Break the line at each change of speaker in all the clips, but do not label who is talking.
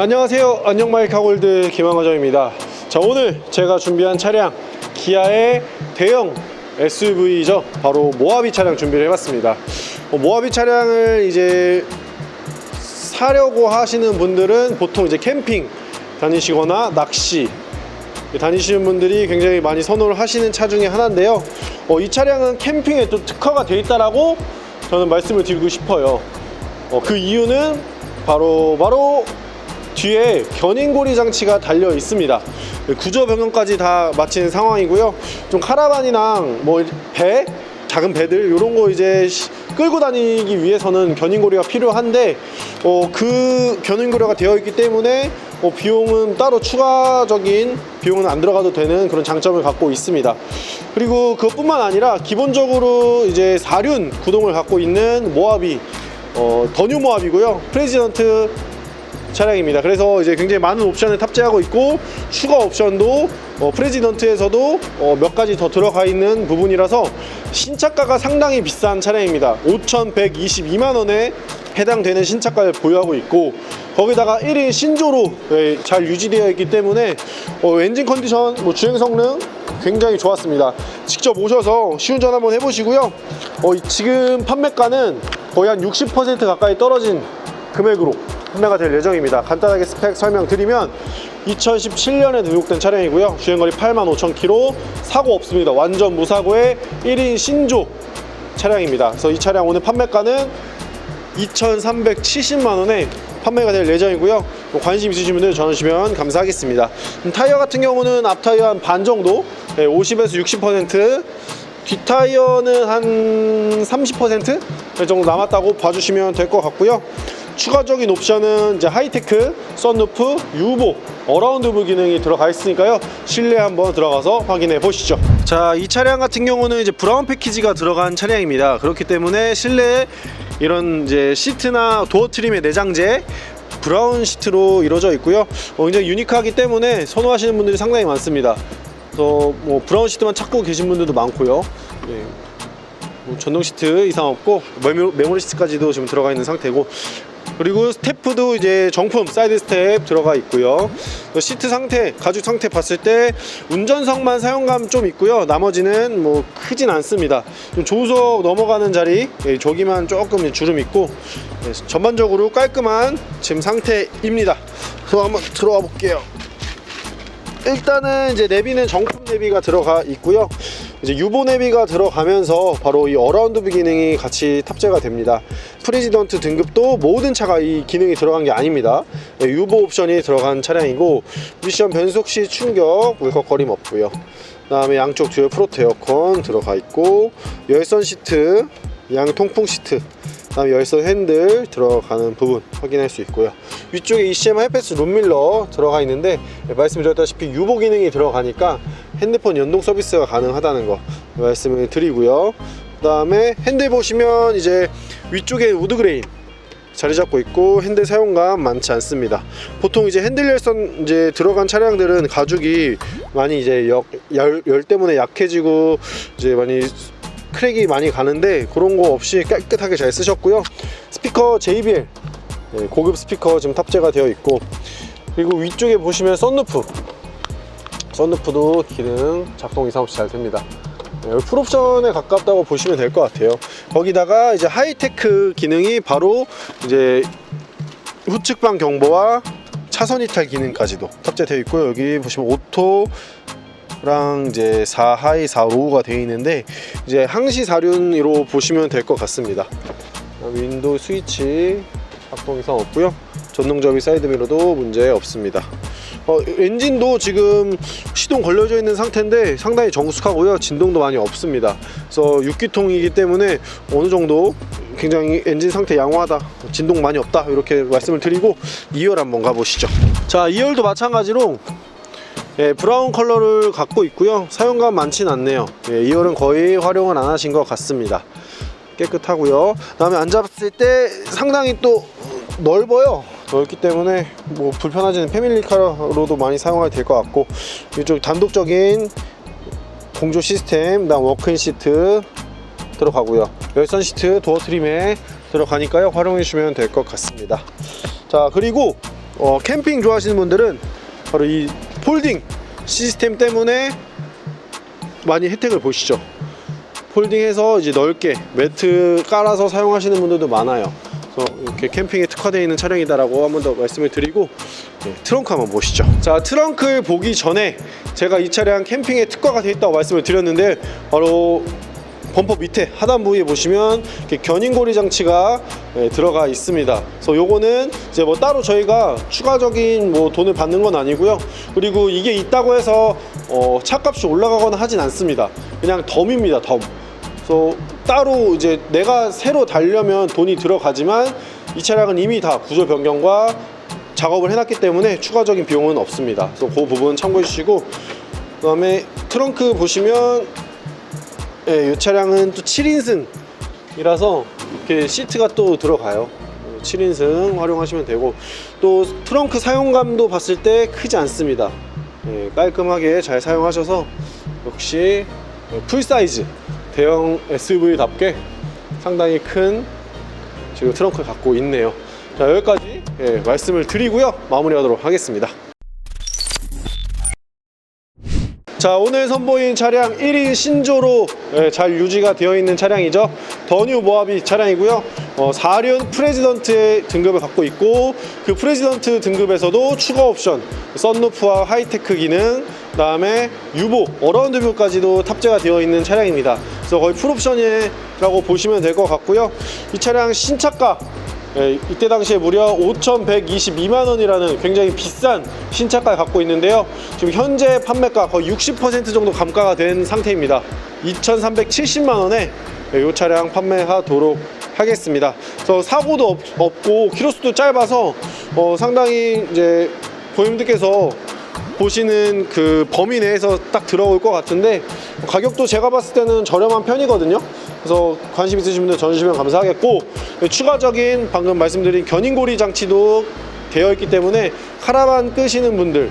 안녕하세요. 안녕마이카골드 김항화정입니다. 자, 오늘 제가 준비한 차량 기아의 대형 SUV죠. 바로 모하비 차량 준비를 해봤습니다. 어, 모하비 차량을 이제 사려고 하시는 분들은 보통 이제 캠핑 다니시거나 낚시 다니시는 분들이 굉장히 많이 선호를 하시는 차 중에 하나인데요. 어, 이 차량은 캠핑에 또 특화가 돼 있다라고 저는 말씀을 드리고 싶어요. 어, 그 이유는 바로 바로 뒤에 견인고리 장치가 달려 있습니다. 구조 변경까지 다 마친 상황이고요. 좀 카라반이랑 뭐 배, 작은 배들 이런 거 이제 시- 끌고 다니기 위해서는 견인고리가 필요한데 어, 그 견인고리가 되어 있기 때문에 어, 비용은 따로 추가적인 비용은 안 들어가도 되는 그런 장점을 갖고 있습니다. 그리고 그것뿐만 아니라 기본적으로 이제 4륜 구동을 갖고 있는 모하비 어, 더뉴 모하비고요. 프레지던트 차량입니다. 그래서 이제 굉장히 많은 옵션을 탑재하고 있고 추가 옵션도 어, 프레지던트에서도 어, 몇 가지 더 들어가 있는 부분이라서 신차가가 상당히 비싼 차량입니다. 5,122만 원에 해당되는 신차가를 보유하고 있고 거기다가 1인 신조로 예, 잘 유지되어 있기 때문에 어, 엔진 컨디션, 뭐 주행 성능 굉장히 좋았습니다. 직접 오셔서 시운전 한번 해보시고요. 어, 이 지금 판매가는 거의 한 60% 가까이 떨어진 금액으로 판매가 될 예정입니다. 간단하게 스펙 설명드리면 2017년에 등록된 차량이고요. 주행거리 8만 5천 킬로, 사고 없습니다. 완전 무사고의 1인 신조 차량입니다. 그래서 이 차량 오늘 판매가는 2,370만 원에 판매가 될 예정이고요. 뭐 관심 있으신 분들 전화 주시면 감사하겠습니다. 음, 타이어 같은 경우는 앞 타이어 한 반 정도, 네, 50에서 60%, 뒷 타이어는 한 30% 정도 남았다고 봐주시면 될 것 같고요. 추가적인 옵션은 이제 하이테크, 썬루프, 유보, 어라운드 부 기능이 들어가 있으니까요. 실내 한번 들어가서 확인해 보시죠. 자, 이 차량 같은 경우는 이제 브라운 패키지가 들어간 차량입니다. 그렇기 때문에 실내에 이런 이제 시트나 도어 트림의 내장재 브라운 시트로 이루어져 있고요. 어, 굉장히 유니크하기 때문에 선호하시는 분들이 상당히 많습니다. 그래서 뭐 브라운 시트만 찾고 계신 분들도 많고요. 예. 뭐 전동 시트 이상 없고 메모, 메모리 시트까지도 지금 들어가 있는 상태고 그리고 스태프도 이제 정품 사이드 스텝 들어가 있고요. 그 시트 상태, 가죽 상태 봤을 때 운전석만 사용감 좀 있고요. 나머지는 뭐 크진 않습니다. 좀 조수석 넘어가는 자리 예, 저기만 조금 주름 있고 예, 전반적으로 깔끔한 지금 상태입니다. 그럼 한번 들어가 볼게요. 일단은 이제 내비는 정품 내비가 들어가 있고요. 이제 유보 내비가 들어가면서 바로 이 어라운드 뷰 기능이 같이 탑재가 됩니다. 프레지던트 등급도 모든 차가 이 기능이 들어간 게 아닙니다. 네, 유보 옵션이 들어간 차량이고 미션 변속 시 충격 울컥거림 없고요. 그 다음에 양쪽 듀얼 프로트 에어컨 들어가 있고 열선 시트, 양 통풍 시트 다음 열선 핸들 들어가는 부분 확인할 수 있고요. 위쪽에 ECM 하이패스 룸밀러 들어가 있는데 네, 말씀드렸다시피 유보 기능이 들어가니까 핸드폰 연동 서비스가 가능하다는 거 말씀을 드리고요. 그 다음에 핸들 보시면 이제 위쪽에 우드 그레인 자리 잡고 있고 핸들 사용감 많지 않습니다. 보통 이제 핸들 열선 이제 들어간 차량들은 가죽이 많이 이제 역, 열, 열 때문에 약해지고 이제 많이 크랙이 많이 가는데 그런 거 없이 깨끗하게 잘 쓰셨고요. 스피커 JBL 네, 고급 스피커 지금 탑재가 되어 있고 그리고 위쪽에 보시면 썬루프 썬루프도 기능 작동 이상 없이 잘 됩니다. 네, 풀옵션에 가깝다고 보시면 될 것 같아요. 거기다가 이제 하이테크 기능이 바로 이제 후측방 경보와 차선 이탈 기능까지도 탑재되어 있고요. 여기 보시면 오토 랑 이제 4하이 4로우가 되어 있는데 이제 항시 4륜으로 보시면 될 것 같습니다. 윈도우 스위치 작동 이 상 없고요. 전동 접이 사이드 미러도 문제 없습니다. 어, 엔진도 지금 시동 걸려져 있는 상태인데 상당히 정숙하고요. 진동도 많이 없습니다. 그래서 6기통이기 때문에 어느 정도 굉장히 엔진 상태 양호하다. 진동 많이 없다. 이렇게 말씀을 드리고 2열 한번 가보시죠. 자, 2열도 마찬가지로 예, 브라운 컬러를 갖고 있고요. 사용감 많진 않네요. 예, 2열은 거의 활용을 안 하신 것 같습니다. 깨끗하고요. 다음에 앉았을 때 상당히 또 넓어요. 넓기 때문에 뭐 불편하지는 패밀리카로도 많이 사용하게 될 것 같고 이쪽 단독적인 공조 시스템, 그다음 워크인 시트 들어가고요. 열선 시트 도어 트림에 들어가니까요. 활용해 주시면 될 것 같습니다. 자 그리고 어, 캠핑 좋아하시는 분들은 바로 이 폴딩 시스템 때문에 많이 혜택을 보시죠. 폴딩해서 이제 넓게 매트 깔아서 사용하시는 분들도 많아요. 이렇게 캠핑에 특화되어 있는 차량이다라고 한 번 더 말씀을 드리고 네, 트렁크 한번 보시죠. 자 트렁크를 보기 전에 제가 이 차량 캠핑에 특화가 되어 있다고 말씀을 드렸는데 바로 범퍼 밑에 하단 부위에 보시면 이렇게 견인고리 장치가 예, 들어가 있습니다. 그래서 요거는 이제 뭐 따로 저희가 추가적인 뭐 돈을 받는 건 아니고요. 그리고 이게 있다고 해서 어, 차값이 올라가거나 하진 않습니다. 그냥 덤입니다. 덤. 그래서 따로 이제 내가 새로 달려면 돈이 들어가지만 이 차량은 이미 다 구조 변경과 작업을 해놨기 때문에 추가적인 비용은 없습니다. 그래서 그 부분 참고해 주시고 그 다음에 트렁크 보시면 예, 이 차량은 또 7인승 이라서 이렇게 시트가 또 들어가요. 7인승 활용하시면 되고 또 트렁크 사용감도 봤을 때 크지 않습니다. 예, 깔끔하게 잘 사용하셔서 역시 풀 사이즈 대형 SUV답게 상당히 큰 지금 트렁크를 갖고 있네요. 자 여기까지 예, 말씀을 드리고요 마무리하도록 하겠습니다. 자 오늘 선보인 차량 1인 신조로 예, 잘 유지가 되어 있는 차량이죠 더뉴 모하비 차량이고요 어, 4륜 프레지던트의 등급을 갖고 있고 그 프레지던트 등급에서도 추가 옵션 썬루프와 하이테크 기능 그 다음에 유보 어라운드 뷰까지도 탑재가 되어 있는 차량입니다 그래서 거의 풀옵션이 라고 보시면 될 것 같고요 이 차량 신차가 예, 이때 당시에 무려 5,122만 원이라는 굉장히 비싼 신차가를 갖고 있는데요. 지금 현재 판매가 거의 60% 정도 감가가 된 상태입니다. 2,370만 원에 이 차량 판매하도록 하겠습니다. 그래서 사고도 없, 없고 키로수도 짧아서 어, 상당히 이제 고객님들께서 보시는 그 범위 내에서 딱 들어올 것 같은데 가격도 제가 봤을 때는 저렴한 편이거든요. 그래서 관심 있으신 분들 전해주시면 감사하겠고 추가적인 방금 말씀드린 견인고리 장치도 되어 있기 때문에 카라반 끄시는 분들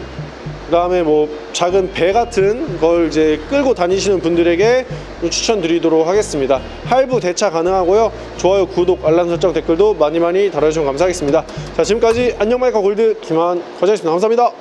그다음에 뭐 작은 배 같은 걸 이제 끌고 다니시는 분들에게 좀 추천드리도록 하겠습니다. 할부 대차 가능하고요. 좋아요, 구독, 알람 설정 댓글도 많이 많이 달아주시면 감사하겠습니다. 자 지금까지 안녕 마이카 골드 김한 과장이었습니다. 감사합니다.